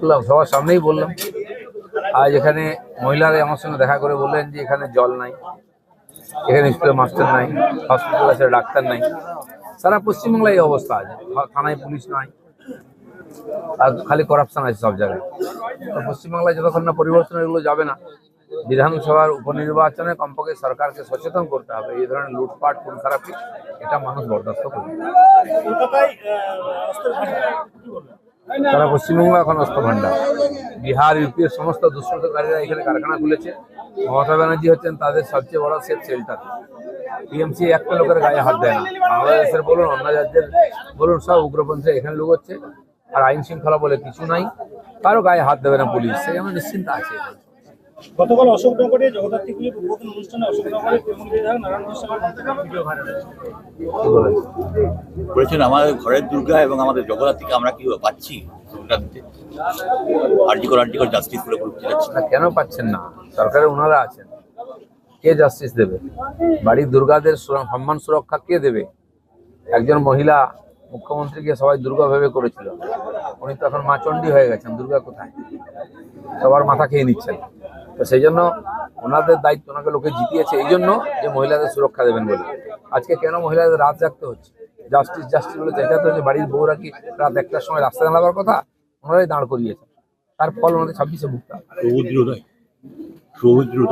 বললাম সবার সামনেই বললাম। আজ এখানে মহিলারা আমার সঙ্গে দেখা করে বললেন যে এখানে জল নাই, এখানে স্কুলে মাস্টার নাই হসপিটাল আছে, ডাক্তার নাই। সারা পশ্চিমবাংলায় এই অবস্থা আছে। থানায় পুলিশ নাই, আর খালি করাপশন আছে সব জায়গায়। পশ্চিমবাংলায় যতক্ষণ না পরিবর্তন এগুলো যাবে না। বিধানসভার উপনির্বাচনে কমপক্ষে সরকারকে সচেতন করতে হবে। এই ধরনের লুটপাট খুন খারাপি এটা মানুষ বরদাস্ত করবে। সারা পশ্চিমবঙ্গ এখন অস্ত্র বিহার, ইউপি এর সমস্ত দুষ্কৃতকারীরা এখানে কারখানা খুলেছে। মমতা ব্যানার্জি হচ্ছেন তাদের সবচেয়ে বড় সেফ শেল্টার টিএমসি একটা লোকের গায়ে হাত দেয় না। বাংলাদেশের বলুন, অন্য রাজ্যের বলুন, সব উগ্রপন্থী এখানে লোক হচ্ছে। আর আইন শৃঙ্খলা বলে কিছু নাই। কারও গায়ে হাত দেবে না পুলিশ সেই জন্য নিশ্চিন্ত আছে। গতকাল অশোকনগরে জগদ্ধাত্রী পুজোর উদ্বোধন অনুষ্ঠানে অশোকনগরে তৃণমূল বিধায়ক নারায়ণ গোস্বামীর ভিডিও ভাইরাল হয়েছে কি বলেছে? বলেছেন আমাদের ঘরের দুর্গা এবং আমাদের জগদ্ধাত্রীকে আমরা কি পাচ্ছি? আর্জিকর আর্জিকর জাস্টিস বলে বলতে যাচ্ছি। না কেন পাচ্ছেন না? সরকারে ওনারা আছেন। কে জাস্টিস দেবে? বাড়ির দুর্গাদের সম্মান সুরক্ষা কে দেবে? একজন মহিলা মুখ্যমন্ত্রীকে সবাই দুর্গা ভেবে করেছিল। উনি তো এখন মাচন্ডি হয়ে গেছেন দুর্গা কোথায়? সবার মাথা খেয়ে নিচ্ছেন। তো সেই জন্য ওনাদের দায়িত্ব ওনাকে লোকে জিতিয়েছে। এই জন্য যে মহিলাদের সুরক্ষা দেবেন বলে। আজকে কেন মহিলাদের রাত জাগতে হচ্ছে? জাস্টিস জাস্টিস বলে চেঁচাতে হচ্ছে বাড়ির বউরা কি রাত একটার সময় রাস্তা দাঁড়াবার কথা? ওনারাই দাঁড় করিয়েছেন। তার ফল ওনাদের ছাব্বিশে ভুগতে হবে উদয়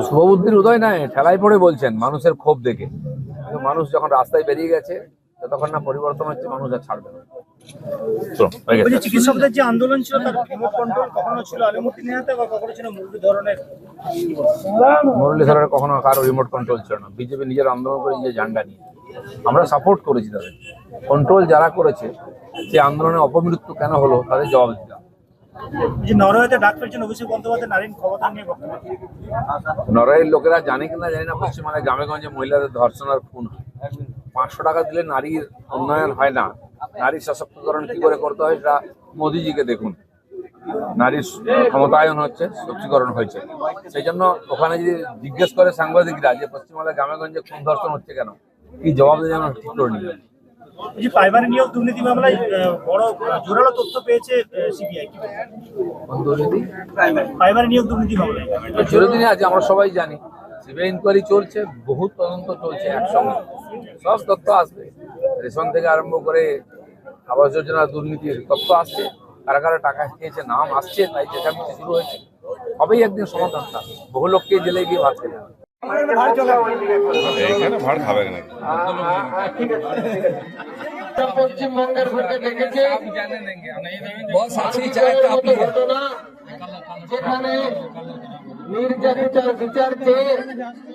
শুভবুদ্ধির উদয় নয় ঠেলায় পড়ে বলছেন মানুষের ক্ষোভ দেখে। কিন্তু মানুষ যখন রাস্তায় বেরিয়ে গেছে যতক্ষণ না পরিবর্তন হচ্ছে মানুষ আর ছাড়বে না। চিকিৎসকদের যে আন্দোলন ছিল তার রিমোট কন্ট্রোল কখনো ছিল আলিমুদ্দিন কখনো ছিল মুরলি ধরনের মুরলীধরের কখনো কারও রিমোট কন্ট্রোল ছিল না। বিজেপি নিজের আন্দোলন করে নিজের ঝান্ডা নিয়ে। আমরা সাপোর্ট করেছি তাদের। কন্ট্রোল যারা করেছে যে আন্দোলনে অপমৃত্যু কেন হলো তাদের জবাব দিলাম। নরওয়ের লোকেরা জানে কিনা জানি না পশ্চিমবঙ্গে গ্রামে গঞ্জে মহিলাদের ধর্ষণ আর খুন। হয়। পাঁচশো টাকা দিলে নারীর উন্নয়ন হয় না। নারী সশক্তকরণ কি করে করতে হয় সেটা মোদিজিকে দেখুন। নারীর ক্ষমতায়ন হচ্ছে সশক্তিকরণ হয়েছে। সেই জন্য ওখানে যদি জিজ্ঞেস করে সাংবাদিকরা যে পশ্চিমবঙ্গের গ্রামে গঞ্জে খুন ধর্ষণ হচ্ছে কেন কি জবাব দেয় আমরা ঠিক করে নিলাম। পাইবারি নিয়োগ দুর্নীতি মামলায় আহ, বড় জোরালো তথ্য পেয়েছে সিবিআই কি বলবেন? কোন দুর্নীতি? পাইবারি নিয়োগ দুর্নীতি মামলায়। চিরদিনই আছে আমরা সবাই জানি। সিবিআই ইনকোয়ারি চলছে বহু তদন্ত চলছে একসঙ্গে। সব তথ্য আসবে। রেশন থেকে আরম্ভ করে আবাস যোজনা দুর্নীতির তথ্য আসছে। কারা কারা টাকা খেয়েছে নাম আসছে তাই চেঁচামেচি শুরু হয়েছে হবেই একদিন সমাধান তার। বহু লোককে জেলে গিয়ে ভাত খেতে হবে। এইখানে ভাড় খাবে না পশ্চিমবঙ্গের বুকে দেখেছে বস আছে ঘটনা যেখানে নির্যাতিতার বিচার চেয়ে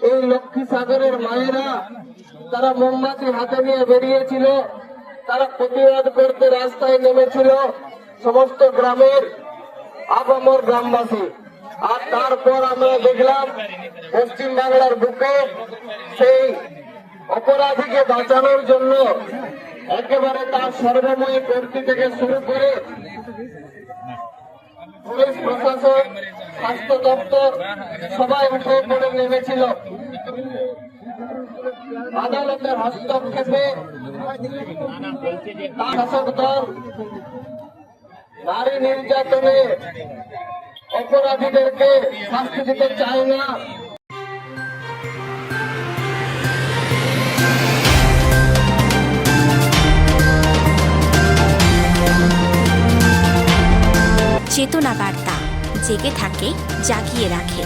এই লক্ষ্মী সাগরের মায়েরা তারা মোমবাতি হাতে নিয়ে বেরিয়েছিল। তারা প্রতিবাদ করতে রাস্তায় নেমেছিল। সমস্ত গ্রামের আপামর গ্রামবাসী। আর তারপর আমরা দেখলাম পশ্চিম বাংলার বুকে সেই অপরাধীকে বাঁচানোর জন্য একেবারে তার সর্বময় কর্তৃ থেকে শুরু করে পুলিশ, প্রশাসন, স্বাস্থ্য দপ্তর সবাই উঠে পড়ে নেমেছিল। আদালতের হস্তক্ষেপে শাসক দল নারী নির্যাতনে অপরাধীদেরকে শাস্তি দিতে চায় না। চেতনা বার্তা জেগে থাকে জাগিয়ে রাখে।